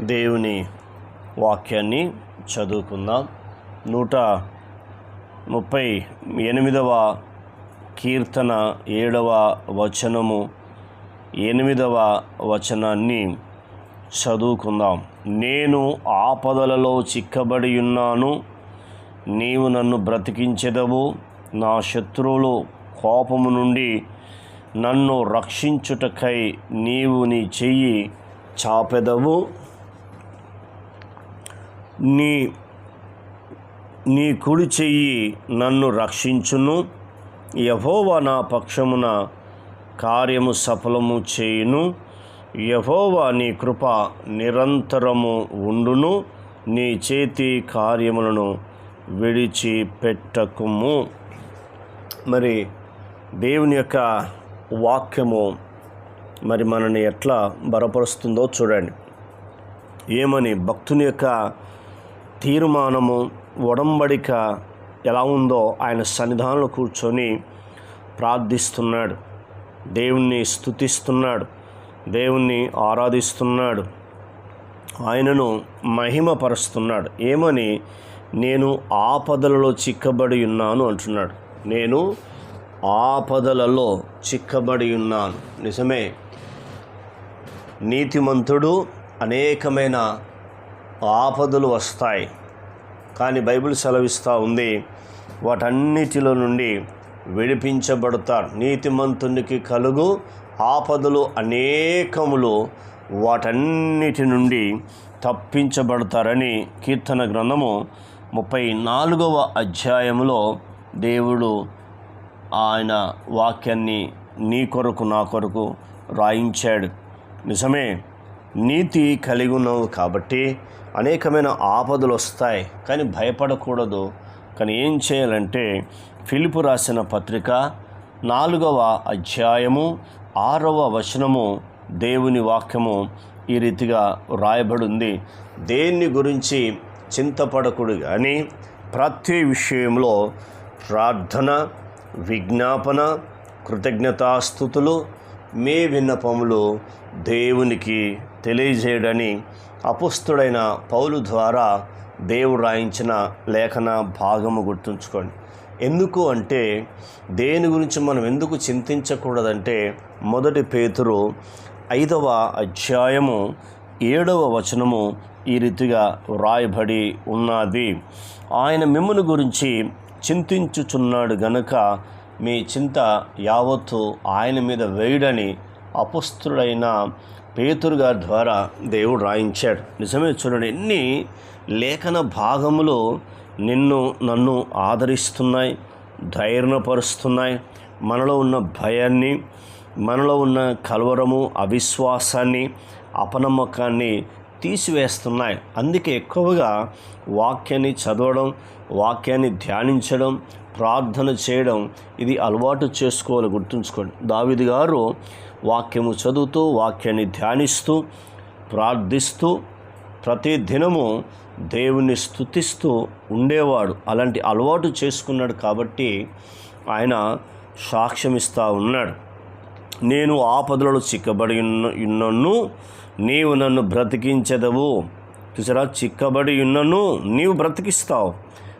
దేవుని వాక్యాన్ని చదువుకుందాం. నూట ముప్పై ఎనిమిదవ కీర్తన ఏడవ వచనము. ఎనిమిదవ వచనాన్ని చదువుకుందాం. నేను ఆపదలలో చిక్కబడి ఉన్నాను. నీవు నన్ను బ్రతికించెదవు. నా శత్రువులు కోపము నుండి నన్ను రక్షించుటకై నీవు నీ చెయ్యి చాపెదవు. నీ నీ కుడి చెయ్యి నన్ను రక్షించును. యహోవ నా పక్షమున కార్యము సఫలము చేయును. యహోవ నీ కృప నిరంతరము ఉండును. నీ చేతి కార్యములను విడిచిపెట్టకుము. మరి దేవుని యొక్క వాక్యము మరి మనని ఎట్లా బలపరుస్తుందో చూడండి. ఏమని? భక్తుని యొక్క తీర్మానము ఒడంబడిక ఎలా ఉందో ఆయన సన్నిధానంలో కూర్చొని ప్రార్థిస్తున్నాడు. దేవుణ్ణి స్తుతిస్తున్నాడు. దేవుణ్ణి ఆరాధిస్తున్నాడు. ఆయనను మహిమపరుస్తున్నాడు. ఏమని? నేను ఆపదలలో చిక్కబడి ఉన్నాను అంటున్నాడు. నేను ఆపదలలో చిక్కబడి ఉన్నాను. నిజమే. నీతిమంతుడు అనేకమైన ఆపదలు వస్తాయి. కానీ బైబిల్ సెలవిస్తూ ఉంది వాటన్నిటిలో నుండి విడిపించబడతారు నీతిమంతునికి కలుగు ఆపదలు అనేకములు వాటన్నిటి నుండి తప్పించబడతారని కీర్తన గ్రంథము ముప్పై నాలుగవ అధ్యాయములో దేవుడు ఆయన వాక్యాన్ని నీ కొరకు నా కొరకు రాయించాడు. నిజమే నీతి కలిగి ఉన్నావు కాబట్టి అనేకమైన ఆపదలు వస్తాయి కానీ భయపడకూడదు. కానీ ఏం చేయాలంటే ఫిలిపు రాసిన పత్రిక నాలుగవ అధ్యాయము ఆరవ వచనము దేవుని వాక్యము ఈ రీతిగా రాయబడింది దేన్ని గురించి చింతపడకుడు కానీ ప్రతి విషయంలో ప్రార్థన విజ్ఞాపన కృతజ్ఞతాస్థుతులు మీ విన్నపములు దేవునికి తెలియజేయడని అపుస్తుడైన పౌలు ద్వారా దేవుడు రాయించిన లేఖన భాగము గుర్తుంచుకోండి. ఎందుకు అంటే దేని గురించి మనం ఎందుకు చింతించకూడదంటే మొదటి పేతురు ఐదవ అధ్యాయము ఏడవ వచనము ఈ రీతిగా వ్రాయబడి ఉన్నది. ఆయన మిమ్మల్ని గురించి చింతించుచున్నాడు గనుక మీ చింత యావత్తు ఆయన మీద వేయుడని అపుస్తుడైన పేతురు గారి ద్వారా దేవుడు రాయించాడు. నిజమే చూడండి ఎన్ని లేఖన భాగములు నిన్ను నన్ను ఆదరిస్తున్నాయి ధైర్యపరుస్తున్నాయి. మనలో ఉన్న భయాన్ని మనలో ఉన్న కలవరము అవిశ్వాసాన్ని అపనమ్మకాన్ని తీసివేస్తున్నాయి. అందుకే ఎక్కువగా వాక్యాన్ని చదవడం వాక్యాన్ని ధ్యానించడం ప్రార్థన చేయడం ఇది అలవాటు చేసుకోవాలి గుర్తుంచుకోండి. దావిది గారు వాక్యము చదువుతూ వాక్యాన్ని ధ్యానిస్తూ ప్రార్థిస్తూ ప్రతి దినము దేవుని స్థుతిస్తూ ఉండేవాడు. అలాంటి అలవాటు చేసుకున్నాడు కాబట్టి ఆయన సాక్ష్యమిస్తూ ఉన్నాడు. నేను ఆపదలలో చిక్కబడి ఉన్నను నీవు నన్ను బ్రతికించదవు. చూసారా? చిక్కబడి ఉన్నను నీవు బ్రతికిస్తావు.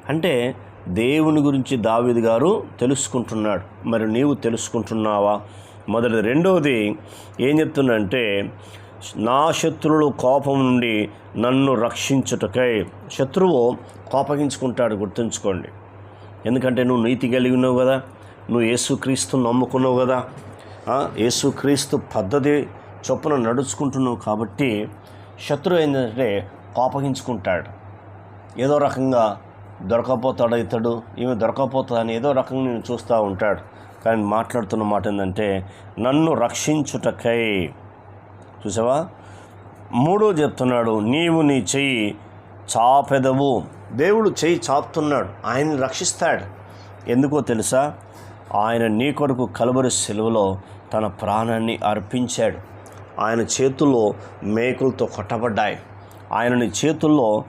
అంటే దేవుని గురించి దావిది గారు తెలుసుకుంటున్నాడు. మరి నీవు తెలుసుకుంటున్నావా? మొదటి రెండవది ఏం చెప్తుందంటే నా శత్రువులు కోపం నుండి నన్ను రక్షించుటకై. శత్రువు కోపగించుకుంటాడు గుర్తుంచుకోండి. ఎందుకంటే నువ్వు నీతి కలిగి కదా నువ్వు యేసుక్రీస్తుని నమ్ముకున్నావు కదా యేసుక్రీస్తు పద్ధతి చొప్పున నడుచుకుంటున్నావు కాబట్టి శత్రువు ఏంటంటే కోపగించుకుంటాడు. ఏదో రకంగా దొరకపోతాడు ఇతడు ఈమె దొరకపోతుందని ఏదో రకంగా నేను చూస్తూ ఉంటాడు. కానీ మాట్లాడుతున్న మాట ఏంటంటే నన్ను రక్షించుటకై. చూసావా? మూడో చెప్తున్నాడు నీవు నీ చెయ్యి చాపెదవు. దేవుడు చెయ్యి చాపుతున్నాడు ఆయన్ని రక్షిస్తాడు. ఎందుకో తెలుసా? ఆయన నీ కొరకు కలబరి సెలవులో తన ప్రాణాన్ని అర్పించాడు. ఆయన చేతుల్లో మేకులతో కొట్టబడ్డాయి. ఆయన నీ చేతుల్లో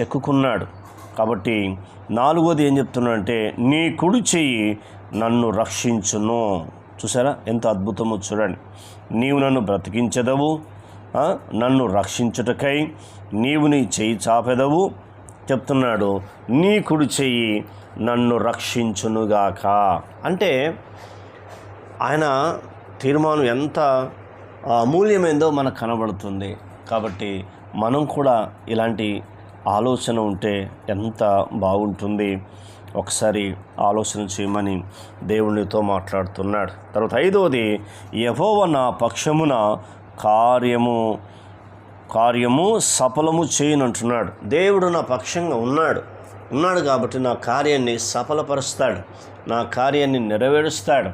చెక్కుకున్నాడు. కాబట్టి నాలుగోది ఏం చెప్తున్నాడంటే నీ కుడి చెయ్యి నన్ను రక్షించును. చూసారా? ఎంత అద్భుతమో చూడండి. నీవు నన్ను బ్రతికించదవు నన్ను రక్షించుటకై నీవు నీ చెయ్యి చాపెదవు. చెప్తున్నాడు. నీ కుడి చెయ్యి నన్ను రక్షించునుగాక. అంటే ఆయన తీర్మానం ఎంత అమూల్యమైందో మనకు కనబడుతుంది. కాబట్టి మనం కూడా ఇలాంటి ఆలోచన ఉంటే ఎంత బాగుంటుంది? ఒకసారి ఆలోచన చేయమని దేవునితో మాట్లాడుతున్నాడు. తర్వాత ఐదవది యహోవ నా పక్షమున కార్యము కార్యము సఫలము చేయనంటున్నాడు. దేవుడు నా పక్షంగా ఉన్నాడు. ఉన్నాడు కాబట్టి నా కార్యాన్ని సఫలపరుస్తాడు. నా కార్యాన్ని నెరవేరుస్తాడు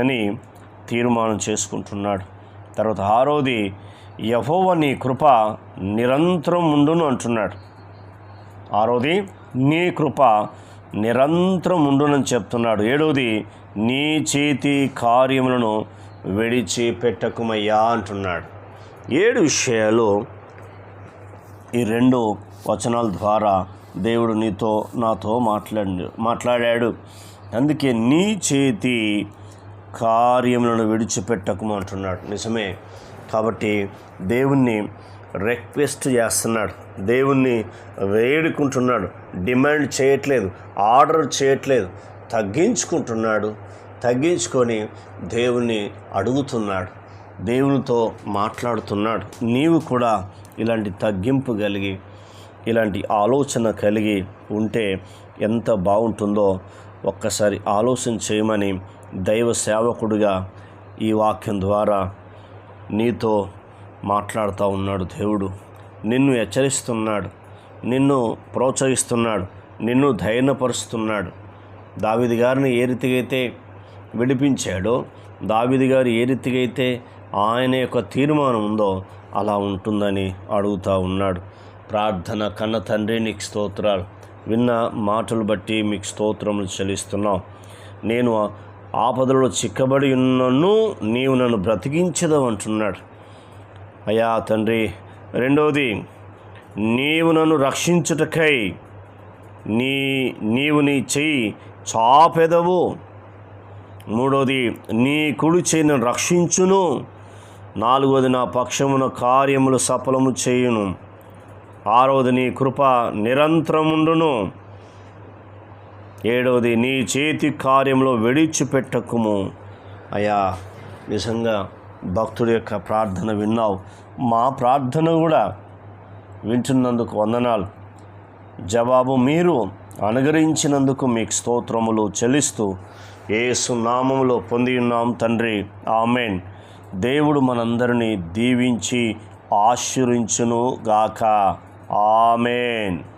అని తీర్మానం చేసుకుంటున్నాడు. తర్వాత ఆరోది యహోవ నీ కృప నిరంతరం ఉండును అంటున్నాడు. ఆరోది నీ కృప నిరంతరం ఉండునని చెప్తున్నాడు. ఏడవది నీ చేతి కార్యములను విడిచి పెట్టకుమయ్యా అంటున్నాడు. ఏడు విషయాలు ఈ రెండు వచనాల ద్వారా దేవుడు నీతో నాతో మాట్లాడి మాట్లాడాడు. అందుకే నీ చేతి కార్యములను విడిచిపెట్టకము అంటున్నాడు. నిజమే. కాబట్టి దేవుణ్ణి రిక్వెస్ట్ చేస్తున్నాడు. దేవుణ్ణి వేడుకుంటున్నాడు. డిమాండ్ చేయట్లేదు. ఆర్డర్ చేయట్లేదు. తగ్గించుకుంటున్నాడు. తగ్గించుకొని దేవుణ్ణి అడుగుతున్నాడు. దేవునితో మాట్లాడుతున్నాడు. నీవు కూడా ఇలాంటి తగ్గింపు కలిగి ఇలాంటి ఆలోచన కలిగి ఉంటే ఎంత బాగుంటుందో ఒక్కసారి ఆలోచన చేయమని దైవ సేవకుడిగా ఈ వాక్యం ద్వారా నీతో మాట్లాడుతూ ఉన్నాడు దేవుడు. నిన్ను హెచ్చరిస్తున్నాడు. నిన్ను ప్రోత్సహిస్తున్నాడు. నిన్ను ధైర్యపరుస్తున్నాడు. దావిది గారిని ఏ రీతికైతే విడిపించాడో దావిది గారు ఏ రీతికైతే ఆయన యొక్క తీర్మానం ఉందో అలా ఉంటుందని అడుగుతూ ఉన్నాడు. ప్రార్థన కన్న తండ్రి నీకు స్తోత్రాలు. విన్న మాటలు బట్టి మీకు స్తోత్రములు చెల్లిస్తున్నాం. నేను ఆపదలో చిక్కబడి ఉన్నను నీవు నన్ను బ్రతికించదవు అంటున్నాడు. అయ్యా తండ్రి రెండవది నీవు నన్ను రక్షించుటకై నీ నీవు నీ చెయ్యి చాపెదవు. మూడవది నీ కుడి చేయిని రక్షించును. నాలుగవది నా పక్షమున కార్యములు సఫలము చేయును. ఆరవది నీ కృప నిరంతరముండును. ఏడవది నీ చేతి కార్యంలో విడిచిపెట్టకుము. అయ్యా నిజంగా భక్తుడి యొక్క ప్రార్థన విన్నావు. మా ప్రార్థన కూడా వింటున్నందుకు వందనాలు. జవాబు మీరు అనుగ్రహించినందుకు మీకు స్తోత్రములు చెల్లిస్తూ ఏసు నామములో పొంది ఉన్నాం తండ్రి. ఆమెన్. దేవుడు మనందరినీ దీవించి ఆశీర్వించును గాక ఆమెన్.